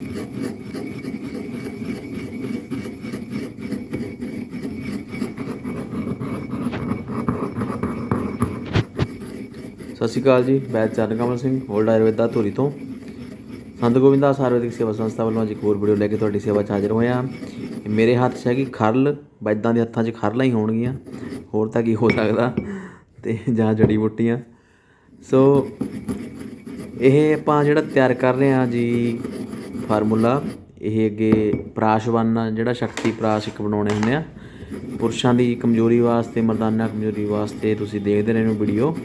ਸਤਿ ਸ਼੍ਰੀ ਅਕਾਲ ਜੀ, ਮੈਂ ਚਰਨ ਕਮਲ ਸਿੰਘ ਹੋਲਡ ਆਯੁਰਵੇਦਾ ਧੂਰੀ ਤੋਂ। ਸੰਤ ਗੋਬਿੰਦਾਸ ਆਯੁਰਵੈਦਿਕ ਸੇਵਾ ਸੰਸਥਾ ਵੱਲੋਂ ਅੱਜ ਇੱਕ ਹੋਰ ਵੀਡੀਓ ਲੈ ਕੇ ਤੁਹਾਡੀ ਸੇਵਾ 'ਚ ਹਾਜ਼ਰ ਹੋਇਆ ਇਹ ਮੇਰੇ ਹੱਥ 'ਚ ਹੈਗੀ ਖਰਲ ਵੈਦਾਂ ਦੇ ਹੱਥਾਂ 'ਚ ਖਰਲਾਂ ਹੀ ਹੋਣਗੀਆਂ। ਹੋਰ ਤਾਂ ਕੀ ਹੋ ਸਕਦਾ? ਤੇ ਜਾਂ ਜੜੀ ਬੂਟੀਆਂ। ਸੋ ਇਹ ਆਪਾਂ ਜਿਹੜਾ ਤਿਆਰ ਕਰ ਰਹੇ ਹਾਂ ਜੀ ਫਾਰਮੂਲਾ, ਇਹ ਅੱਗੇ ਪ੍ਰਾਸ਼ਵਨ ਜਿਹੜਾ ਸ਼ਕਤੀ ਪ੍ਰਾਸ਼ ਇੱਕ ਬਣਾਉਣੇ ਹੁੰਦੇ ਆ। ਪੁਰਸ਼ਾਂ ਦੀ ਕਮਜ਼ੋਰੀ ਵਾਸਤੇ, ਮਰਦਾਨਾ ਕਮਜ਼ੋਰੀ ਵਾਸਤੇ ਤੁਸੀਂ ਦੇਖਦੇ ਰਹੇ ਹੋ ਵੀਡੀਓ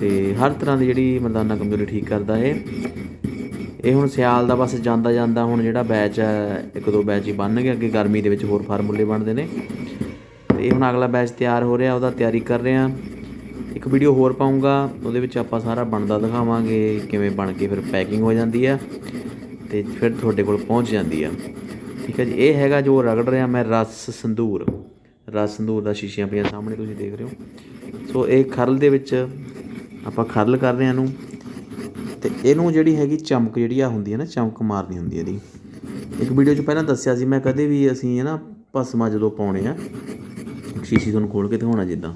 ਤੇ ਹਰ ਤਰ੍ਹਾਂ ਦੀ ਜਿਹੜੀ ਮਰਦਾਨਾ ਕਮਜ਼ੋਰੀ ਠੀਕ ਕਰਦਾ ਇਹ। ਇਹ ਹੁਣ ਸਿਆਲ ਦਾ ਬਸ ਜਾਂਦਾ ਜਾਂਦਾ ਹੁਣ ਜਿਹੜਾ ਬੈਚ ਹੈ ਇੱਕ ਦੋ ਬੈਚ ਹੀ ਬਣ ਗਏ। ਅੱਗੇ ਗਰਮੀ ਦੇ ਵਿੱਚ ਹੋਰ ਫਾਰਮੂਲੇ ਬਣਦੇ ਨੇ। ਤੇ ਇਹ ਹੁਣ ਅਗਲਾ ਬੈਚ ਤਿਆਰ ਹੋ ਰਿਹਾ, ਉਹਦਾ ਤਿਆਰੀ ਕਰ ਰਹੇ ਹਾਂ। ਇੱਕ ਵੀਡੀਓ ਹੋਰ ਪਾਉਂਗਾ, ਉਹਦੇ ਵਿੱਚ ਆਪਾਂ ਸਾਰਾ ਬਣਦਾ ਦਿਖਾਵਾਂਗੇ, ਕਿਵੇਂ ਬਣ ਕੇ ਫਿਰ ਪੈਕਿੰਗ ਹੋ ਜਾਂਦੀ ਆ। ਤੇ ਫਿਰ ਤੁਹਾਡੇ ਕੋਲ ਪਹੁੰਚ ਜਾਂਦੀ ਆ। ਠੀਕ ਹੈ ਜੀ? ਇਹ ਹੈਗਾ ਜੋ ਰਗੜ ਰਿਹਾ ਮੈਂ ਰਸ ਸੰਧੂਰ ਰਸ ਸੰਧੂਰ ਦਾ ਸ਼ੀਸ਼ੀਆਂ ਪਈਆਂ ਸਾਹਮਣੇ, ਤੁਸੀਂ ਦੇਖ ਰਹੇ ਹੋ। ਸੋ ਇਹ ਖਰਲ ਦੇ ਵਿੱਚ ਆਪਾਂ ਖਰਲ ਕਰ ਰਹੇ ਹਾਂ ਇਹਨੂੰ। ਤੇ ਇਹਨੂੰ ਜਿਹੜੀ ਹੈਗੀ ਚਮਕ ਜਿਹੜੀ ਆ ਹੁੰਦੀ ਹੈ ਨਾ, ਚਮਕ ਮਾਰਨੀ ਹੁੰਦੀ ਹੈ ਇਹਦੀ। ਇੱਕ ਵੀਡੀਓ 'ਚ ਪਹਿਲਾਂ ਦੱਸਿਆ ਸੀ, ਮੈਂ ਕਦੇ ਵੀ ਅਸੀਂ ਹੈ ਨਾ ਭਸਮਾ ਜਦੋਂ ਪਾਉਣੇ ਆ ਸ਼ੀਸ਼ੀ ਤੁਹਾਨੂੰ ਖੋਲ ਕੇ ਦਿਖਾਉਣਾ ਜਿੱਦਾਂ।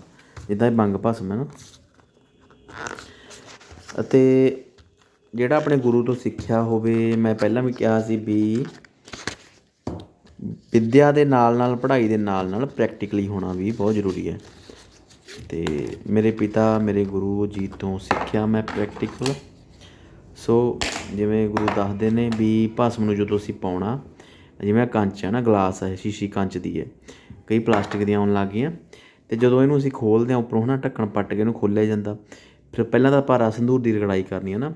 ਜਿੱਦਾਂ ਇਹ ਬੰਗ ਭਸਮ ਹੈ ਨਾ। ਅਤੇ ਜਿਹੜਾ ਆਪਣੇ ਗੁਰੂ ਤੋਂ ਸਿੱਖਿਆ ਹੋਵੇ, ਮੈਂ ਪਹਿਲਾਂ ਵੀ ਕਿਹਾ ਸੀ ਵੀ ਵਿੱਦਿਆ ਦੇ ਨਾਲ ਨਾਲ, ਪੜ੍ਹਾਈ ਦੇ ਨਾਲ ਨਾਲ ਪ੍ਰੈਕਟੀਕਲੀ ਹੋਣਾ ਵੀ ਬਹੁਤ ਜ਼ਰੂਰੀ ਹੈ। ਤੇ ਮੇਰੇ ਪਿਤਾ, ਮੇਰੇ ਗੁਰੂ ਜੀ ਤੋਂ ਸਿੱਖਿਆ ਮੈਂ ਪ੍ਰੈਕਟੀਕਲ ਸੋ ਜਿਵੇਂ ਗੁਰੂ ਦੱਸਦੇ ਨੇ ਵੀ ਭਸਮ ਨੂੰ ਜਦੋਂ ਅਸੀਂ ਪਾਉਣਾ, ਜਿਵੇਂ ਕੰਚ ਹੈ ਨਾ, ਗਲਾਸ ਹੈ, ਸ਼ੀਸ਼ੀ ਕੰਚ ਦੀ ਹੈ, ਕਈ ਪਲਾਸਟਿਕ ਦੀਆਂ ਆਉਣ ਲੱਗ ਗਈਆਂ ਤੇ ਜਦੋਂ ਇਹਨੂੰ ਅਸੀਂ ਖੋਲਦੇ ਹਾਂ, ਉੱਪਰੋਂ ਹਨਾ ਢੱਕਣ ਪੱਟ ਕੇ ਇਹਨੂੰ ਖੋਲ੍ਹਿਆ ਜਾਂਦਾ। ਫਿਰ ਪਹਿਲਾਂ ਤਾਂ ਭਾਰਾ ਸੰਧੂਰ ਦੀ ਰਗੜਾਈ ਕਰਨੀ ਹੈ ਨਾ।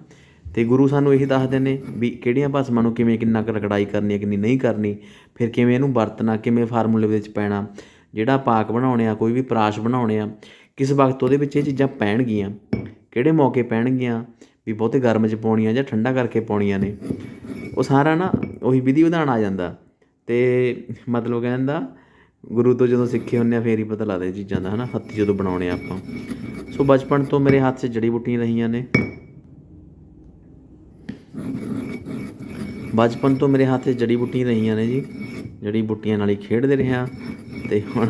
ਅਤੇ ਗੁਰੂ ਸਾਨੂੰ ਇਹੀ ਦੱਸਦੇ ਨੇ ਵੀ ਕਿਹੜੀਆਂ ਭਸਮਾਂ ਨੂੰ ਕਿਵੇਂ ਕਿੰਨਾ ਕੁ ਰਗੜਾਈ ਕਰਨੀ ਹੈ, ਕਿੰਨੀ ਨਹੀਂ ਕਰਨੀ, ਫਿਰ ਕਿਵੇਂ ਇਹਨੂੰ ਵਰਤਣਾ, ਕਿਵੇਂ ਫਾਰਮੂਲੇ ਵਿੱਚ ਪੈਣਾ, ਜਿਹੜਾ ਪਾਕ ਬਣਾਉਣੇ ਆ, ਕੋਈ ਵੀ ਪਰਾਸ਼ ਬਣਾਉਣੇ ਆ, ਕਿਸ ਵਕਤ ਉਹਦੇ ਵਿੱਚ ਇਹ ਚੀਜ਼ਾਂ ਪੈਣਗੀਆਂ, ਕਿਹੜੇ ਮੌਕੇ ਪੈਣਗੀਆਂ, ਵੀ ਬਹੁਤੇ ਗਰਮ 'ਚ ਪਾਉਣੀਆਂ ਜਾਂ ਠੰਡਾ ਕਰਕੇ ਪਾਉਣੀਆਂ ਨੇ, ਉਹ ਸਾਰਾ ਨਾ ਉਹੀ ਵਿਧੀ ਵਿਧਾਨ ਆ ਜਾਂਦਾ ਤੇ ਮਤਲਬ ਕਹਿੰਦਾ ਗੁਰੂ ਤੋਂ ਜਦੋਂ ਸਿੱਖੇ ਹੁੰਦੇ ਆ, ਫੇਰ ਹੀ ਪਤਾ ਲੱਗਦਾ ਇਹ ਚੀਜ਼ਾਂ ਦਾ ਹਨਾ, ਹੱਥ ਜਦੋਂ ਬਣਾਉਣੇ ਆ ਆਪਾਂ। ਸੋ ਬਚਪਨ ਤੋਂ ਮੇਰੇ ਹੱਥ 'ਚ ਜੜੀ ਬੂਟੀਆਂ ਰਹੀਆਂ ਨੇ। ਬਚਪਨ ਤੋਂ ਮੇਰੇ ਹੱਥ 'ਚ ਜੜੀ ਬੂਟੀਆਂ ਰਹੀਆਂ ਨੇ ਜੀ। ਜੜੀ ਬੂਟੀਆਂ ਨਾਲ ਹੀ ਖੇਡਦੇ ਰਿਹਾ ਹਾਂ ਤੇ ਹੁਣ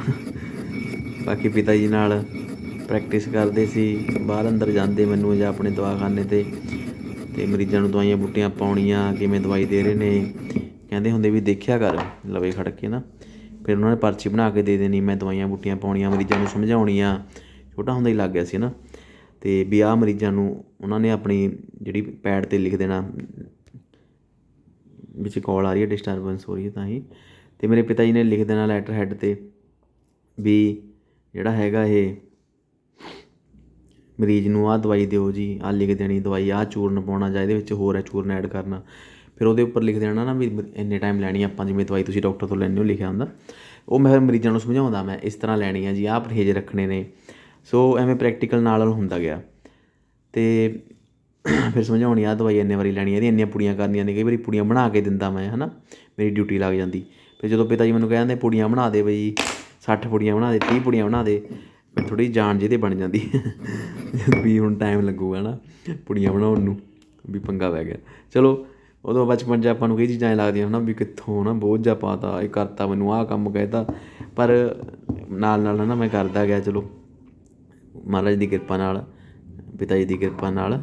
ਬਾਕੀ ਪਿਤਾ ਜੀ ਨਾਲ ਪ੍ਰੈਕਟਿਸ ਕਰਦੇ ਸੀ। ਬਾਹਰ ਅੰਦਰ ਜਾਂਦੇ ਮੈਨੂੰ ਜਾਂ ਆਪਣੇ ਦਵਾਖਾਨੇ ਤੇ। ਤੇ ਮਰੀਜ਼ਾਂ ਨੂੰ ਦਵਾਈਆਂ ਬੂਟੀਆਂ ਪਾਉਣੀਆਂ, ਕਿਵੇਂ ਦਵਾਈ ਦੇ ਰਹੇ ਨੇ। ਕਹਿੰਦੇ ਹੁੰਦੇ ਵੀ ਦੇਖਿਆ ਕਰ, ਲਵੇ ਖੜ ਕੇ ਨਾ। ਫਿਰ ਉਹਨਾਂ ਨੇ ਪਰਚੀ ਬਣਾ ਕੇ ਦੇ ਦੇਣੀ, ਮੈਂ ਦਵਾਈਆਂ ਬੂਟੀਆਂ ਪਾਉਣੀਆਂ, ਮਰੀਜ਼ਾਂ ਨੂੰ ਸਮਝਾਉਣੀਆਂ। ਛੋਟਾ ਹੁੰਦਾ ਹੀ ਲੱਗ ਗਿਆ ਸੀ ਨਾ। ਤੇ ਵੀ ਆਹ ਮਰੀਜ਼ਾਂ ਨੂੰ ਉਹਨਾਂ ਨੇ ਆਪਣੀ ਜਿਹੜੀ ਪੈਡ ਤੇ ਲਿਖ ਦੇਣਾ ਵਿੱਚ ਕਾਲ ਆ ਰਹੀ ਹੈ ਡਿਸਟਰਬੈਂਸ ਹੋ ਰਹੀ ਹੈ ਤਾਂ ਹੀ। ਅਤੇ ਮੇਰੇ ਪਿਤਾ ਜੀ ਨੇ ਲਿਖ ਦੇਣਾ ਲੈਟਰ ਹੈੱਡ ਤੇ ਵੀ ਜਿਹੜਾ ਹੈਗਾ ਇਹ, ਮਰੀਜ਼ ਨੂੰ ਆਹ ਦਵਾਈ ਦਿਓ ਜੀ, ਆਹ ਲਿਖ ਦੇਣੀ ਦਵਾਈ, ਆਹ ਚੂਰਨ ਪਾਉਣਾ ਜਾਂ ਇਹਦੇ ਵਿੱਚ ਹੋਰ ਹੈ ਚੂਰਨ ਐਡ ਕਰਨਾ। ਫਿਰ ਉਹਦੇ ਉੱਪਰ ਲਿਖ ਦੇਣਾ ਨਾ ਵੀ ਇੰਨੇ ਟਾਈਮ ਲੈਣੀ ਆਪਾਂ ਜਿਵੇਂ ਦਵਾਈ ਤੁਸੀਂ ਡਾਕਟਰ ਤੋਂ ਲੈਣੀ ਹੋ, ਲਿਖਿਆ ਹੁੰਦਾ। ਉਹ ਮੈਂ ਫਿਰ ਮਰੀਜ਼ਾਂ ਨੂੰ ਸਮਝਾਉਂਦਾ, ਮੈਂ ਇਸ ਤਰ੍ਹਾਂ ਲੈਣੀ ਹੈ ਜੀ, ਆਹ ਪਰਹੇਜ਼ ਰੱਖਣੇ ਨੇ। ਸੋ ਐਵੇਂ ਪ੍ਰੈਕਟੀਕਲ ਨਾਲ ਨਾਲ ਹੁੰਦਾ ਗਿਆ। ਤੇ ਫਿਰ ਸਮਝਾਉਣੀ ਆਹ ਦਵਾਈ ਇੰਨੇ ਵਾਰੀ ਲੈਣੀ ਹੈ ਇਹਦੀ ਇੰਨੀਆਂ ਪੁੜੀਆਂ ਕਰਨੀਆਂ ਨੇ, ਕਈ ਵਾਰੀ ਪੁੜੀਆਂ ਬਣਾ ਕੇ ਦਿੰਦਾ ਮੈਂ ਹੈ ਨਾ ਮੇਰੀ ਡਿਊਟੀ ਲੱਗ ਜਾਂਦੀ। ਫਿਰ ਜਦੋਂ ਪਿਤਾ ਜੀ ਮੈਨੂੰ ਕਹਿੰਦੇ ਪੁੜੀਆਂ ਬਣਾ ਦੇ ਬਈ, ਸੱਠ ਪੁੜੀਆਂ ਬਣਾ ਦੇ, ਤੀਹ ਪੁੜੀਆਂ ਬਣਾ ਦੇ ਫਿਰ ਥੋੜੀ ਜਾਨ ਜਿਹਦੇ ਬਣ ਜਾਂਦੀ। ਵੀ ਹੁਣ ਟਾਈਮ ਲੱਗੂਗਾ ਨਾ ਪੁੜੀਆਂ ਬਣਾਉਣ ਨੂੰ, ਵੀ ਪੰਗਾ ਪੈ ਗਿਆ। ਚਲੋ, ਉਦੋਂ ਬਚਪਨ 'ਚ ਆਪਾਂ ਨੂੰ ਕਈ ਚੀਜ਼ਾਂ ਐਂ ਲੱਗਦੀਆਂ, ਹਨਾ, ਵੀ ਕਿੱਥੋਂ ਨਾ ਬੋਝ ਜਾ ਪਾਤਾ ਇਹ ਕਰਤਾ ਮੈਨੂੰ, ਆਹ ਕੰਮ ਕਹਿਤਾ। ਪਰ ਨਾਲ ਨਾਲ ਨਾ ਮੈਂ ਕਰਦਾ ਗਿਆ, ਚਲੋ। ਮਹਾਰਾਜ ਦੀ ਕਿਰਪਾ ਨਾਲ, ਪਿਤਾ ਜੀ ਦੀ ਕਿਰਪਾ ਨਾਲ।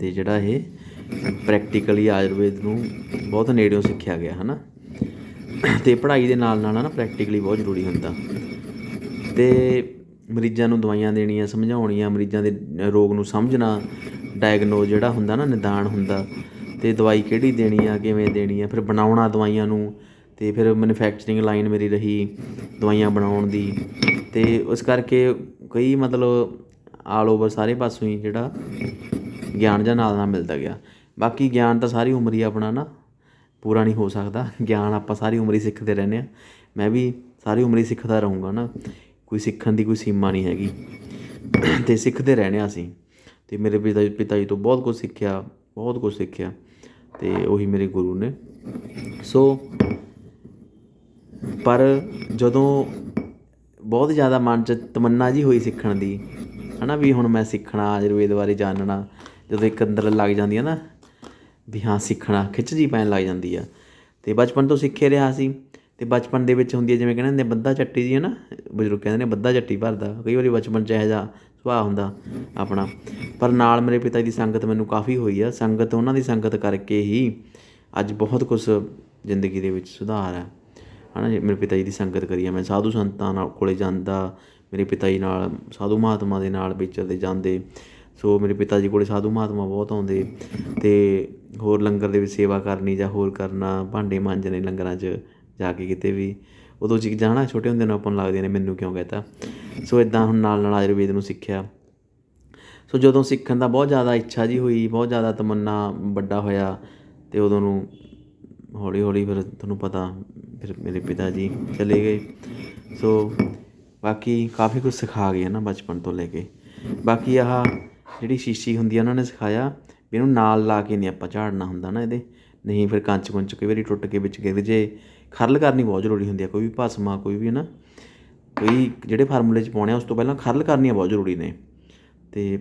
ਤੇ ਜਿਹੜਾ ਇਹ ਪ੍ਰੈਕਟੀਕਲੀ ਆਯੁਰਵੇਦ ਨੂੰ ਬਹੁਤ ਨੇੜਿਓਂ ਸਿੱਖਿਆ ਗਿਆ, ਹਨਾ? ਤੇ ਪੜ੍ਹਾਈ ਦੇ ਨਾਲ ਨਾਲ ਨਾ ਪ੍ਰੈਕਟੀਕਲੀ ਬਹੁਤ ਜ਼ਰੂਰੀ ਹੁੰਦਾ। ਤੇ ਮਰੀਜ਼ਾਂ ਨੂੰ ਦਵਾਈਆਂ ਦੇਣੀਆਂ, ਸਮਝਾਉਣੀਆਂ, ਮਰੀਜ਼ਾਂ ਦੇ ਰੋਗ ਨੂੰ ਸਮਝਣਾ ਡਾਇਗਨੋਸ ਜਿਹੜਾ ਹੁੰਦਾ ਨਾ, ਨਿਦਾਨ ਹੁੰਦਾ, ਤੇ ਦਵਾਈ ਕਿਹੜੀ ਦੇਣੀ ਆ, ਕਿਵੇਂ ਦੇਣੀ ਆ, ਫਿਰ ਬਣਾਉਣਾ ਦਵਾਈਆਂ ਨੂੰ, ਤੇ ਫਿਰ ਮੈਨੂਫੈਕਚਰਿੰਗ ਲਾਈਨ ਮੇਰੀ ਰਹੀ ਦਵਾਈਆਂ ਬਣਾਉਣ ਦੀ, ਤੇ ਉਸ ਕਰਕੇ ਕਈ ਮਤਲਬ ਆਲ ਓਵਰ ਸਾਰੇ ਪਾਸੋਂ ਹੀ ਜਿਹੜਾ ਗਿਆਨ ਜਾਂ ਨਾਲ ਨਾਲ ਮਿਲਦਾ ਗਿਆ। ਬਾਕੀ ਗਿਆਨ ਤਾਂ ਸਾਰੀ ਉਮਰ ਹੀ ਆਪਣਾ ਨਾ ਪੂਰਾ ਨਹੀਂ ਹੋ ਸਕਦਾ। ਗਿਆਨ ਆਪਾਂ ਸਾਰੀ ਉਮਰ ਹੀ ਸਿੱਖਦੇ ਰਹਿੰਦੇ ਹਾਂ। ਮੈਂ ਵੀ ਸਾਰੀ ਉਮਰ ਹੀ ਸਿੱਖਦਾ ਰਹੂੰਗਾ ਨਾ। ਕੋਈ ਸਿੱਖਣ ਦੀ ਕੋਈ ਸੀਮਾ ਨਹੀਂ ਹੈਗੀ। ਤੇ ਸਿੱਖਦੇ ਰਹਿਣੇ ਆ ਅਸੀਂ। ਤੇ ਮੇਰੇ ਪਿਤਾ ਪਿਤਾ ਜੀ ਤੋਂ ਬਹੁਤ ਕੁਝ ਸਿੱਖਿਆ, ਬਹੁਤ ਕੁਝ ਸਿੱਖਿਆ। ਤੇ ਉਹੀ ਮੇਰੇ ਗੁਰੂ ਨੇ। ਸੋ ਪਰ ਜਦੋਂ ਬਹੁਤ ਜ਼ਿਆਦਾ ਮਨ 'ਚ ਤਮੰਨਾ ਜੀ ਹੋਈ ਸਿੱਖਣ ਦੀ, ਹਨਾ ਵੀ ਹੁਣ ਮੈਂ ਸਿੱਖਣਾ, ਆਯੁਰਵੇਦ ਬਾਰੇ ਜਾਣਨਾ ਜਦੋਂ ਇੱਕ ਅੰਦਰ ਲੱਗ ਜਾਂਦੀ ਹੈ ਨਾ, ਵੀ ਹਾਂ ਸਿੱਖਣਾ, ਖਿੱਚ ਜੀ ਪੈਣ ਲੱਗ ਜਾਂਦੀ ਆ। ਤੇ ਬਚਪਨ ਤੋਂ ਸਿੱਖੇ ਰਿਹਾ ਸੀ। ਤੇ ਬਚਪਨ ਦੇ ਵਿੱਚ ਹੁੰਦੀ ਹੈ ਜਿਵੇਂ ਕਹਿੰਦੇ ਹੁੰਦੇ ਬੱਦਾ ਚੱਟੀ ਜੀ ਹੈ ਨਾ, ਬਜ਼ੁਰਗ ਕਹਿੰਦੇ ਨੇ ਬੱਦਾ ਚੱਟੀ ਭਰਦਾ। ਕਈ ਵਾਰੀ ਬਚਪਨ 'ਚ ਇਹੋ ਜਿਹਾ ਸੁਭਾਅ ਹੁੰਦਾ ਆਪਣਾ। ਪਰ ਨਾਲ ਮੇਰੇ ਪਿਤਾ ਜੀ ਦੀ ਸੰਗਤ ਮੈਨੂੰ ਕਾਫੀ ਹੋਈ ਆ। ਸੰਗਤ, ਉਹਨਾਂ ਦੀ ਸੰਗਤ ਕਰਕੇ ਹੀ ਅੱਜ ਬਹੁਤ ਕੁਝ ਜ਼ਿੰਦਗੀ ਦੇ ਵਿੱਚ ਸੁਧਾਰ ਹੈ ਹਨਾ ਜੀ, ਮੇਰੇ ਪਿਤਾ ਜੀ ਦੀ ਸੰਗਤ ਕਰੀ ਆ। ਮੈਂ ਸਾਧੂ ਸੰਤਾਂ ਨਾਲ ਕੋਲੇ ਜਾਂਦਾ, ਮੇਰੇ ਪਿਤਾ ਜੀ ਨਾਲ, ਸਾਧੂ ਮਹਾਤਮਾ ਦੇ ਨਾਲ ਵਿਚਰਦੇ ਜਾਂਦੇ। ਸੋ ਮੇਰੇ ਪਿਤਾ ਜੀ ਕੋਲੇ ਸਾਧੂ ਮਹਾਤਮਾ ਬਹੁਤ ਆਉਂਦੇ ਅਤੇ ਹੋਰ ਲੰਗਰ ਦੇ ਵਿੱਚ ਸੇਵਾ ਕਰਨੀ ਜਾਂ ਹੋਰ ਕਰਨਾ, ਭਾਂਡੇ ਮਾਂਜਣੇ ਲੰਗਰਾਂ 'ਚ ਜਾ ਕੇ ਕਿਤੇ ਵੀ। ਉਦੋਂ ਚੀਜ਼ਾਂ ਹਨਾ ਛੋਟੇ ਹੁੰਦੇ ਨੂੰ ਆਪਾਂ ਨੂੰ ਲੱਗਦੀਆਂ ਨੇ ਮੈਨੂੰ ਕਿਉਂ ਕਹਤਾ। ਸੋ ਇਦਾਂ ਹੁਣ ਨਾਲ ਨਾਲ ਆਯੁਰਵੇਦ ਨੂੰ ਸਿੱਖਿਆ। ਸੋ ਜਦੋਂ ਸਿੱਖਣ ਦਾ ਬਹੁਤ ਜ਼ਿਆਦਾ ਇੱਛਾ ਜੀ ਹੋਈ, ਬਹੁਤ ਜ਼ਿਆਦਾ ਤਮੰਨਾ ਵੱਡਾ ਹੋਇਆ, ਤੇ ਉਦੋਂ ਨੂੰ ਹੌਲੀ ਹੌਲੀ ਫਿਰ ਤੁਹਾਨੂੰ ਪਤਾ ਫਿਰ ਮੇਰੇ ਪਿਤਾ ਜੀ ਚਲੇ ਗਏ। ਸੋ ਬਾਕੀ ਕਾਫੀ ਕੁਝ ਸਿਖਾ ਗਏ ਨਾ ਬਚਪਨ ਤੋਂ ਲੈ ਕੇ। ਬਾਕੀ ਆਹ ਜਿਹੜੀ ਸ਼ੀਸ਼ੀ ਹੁੰਦੀ ਆ, ਉਹਨਾਂ ਨੇ ਸਿਖਾਇਆ ਵੀ ਇਹਨੂੰ ਨਾਲ ਲਾ ਕੇ ਨਹੀਂ ਆਪਾਂ ਝਾੜਨਾ ਹੁੰਦਾ ਨਾ ਇਹਦੇ। ਨਹੀਂ ਫਿਰ ਕੰਚ ਕੁੰਚ ਕਈ ਵਾਰੀ ਟੁੱਟ ਕੇ ਵਿੱਚ ਗਿਰ ਜੇ। ਖਰਲ ਕਰਨੀ ਬਹੁਤ ਜ਼ਰੂਰੀ ਹੁੰਦੀ ਆ, ਕੋਈ ਵੀ ਭਸਮਾ, ਕੋਈ ਵੀ ਹੈ ਨਾ ਕੋਈ ਜਿਹੜੇ ਫਾਰਮੂਲੇ 'ਚ ਪਾਉਣੇ ਆ, ਉਸ ਤੋਂ ਪਹਿਲਾਂ ਖਰਲ ਕਰਨੀਆਂ ਬਹੁਤ ਜ਼ਰੂਰੀ ਨੇ। ਤੇ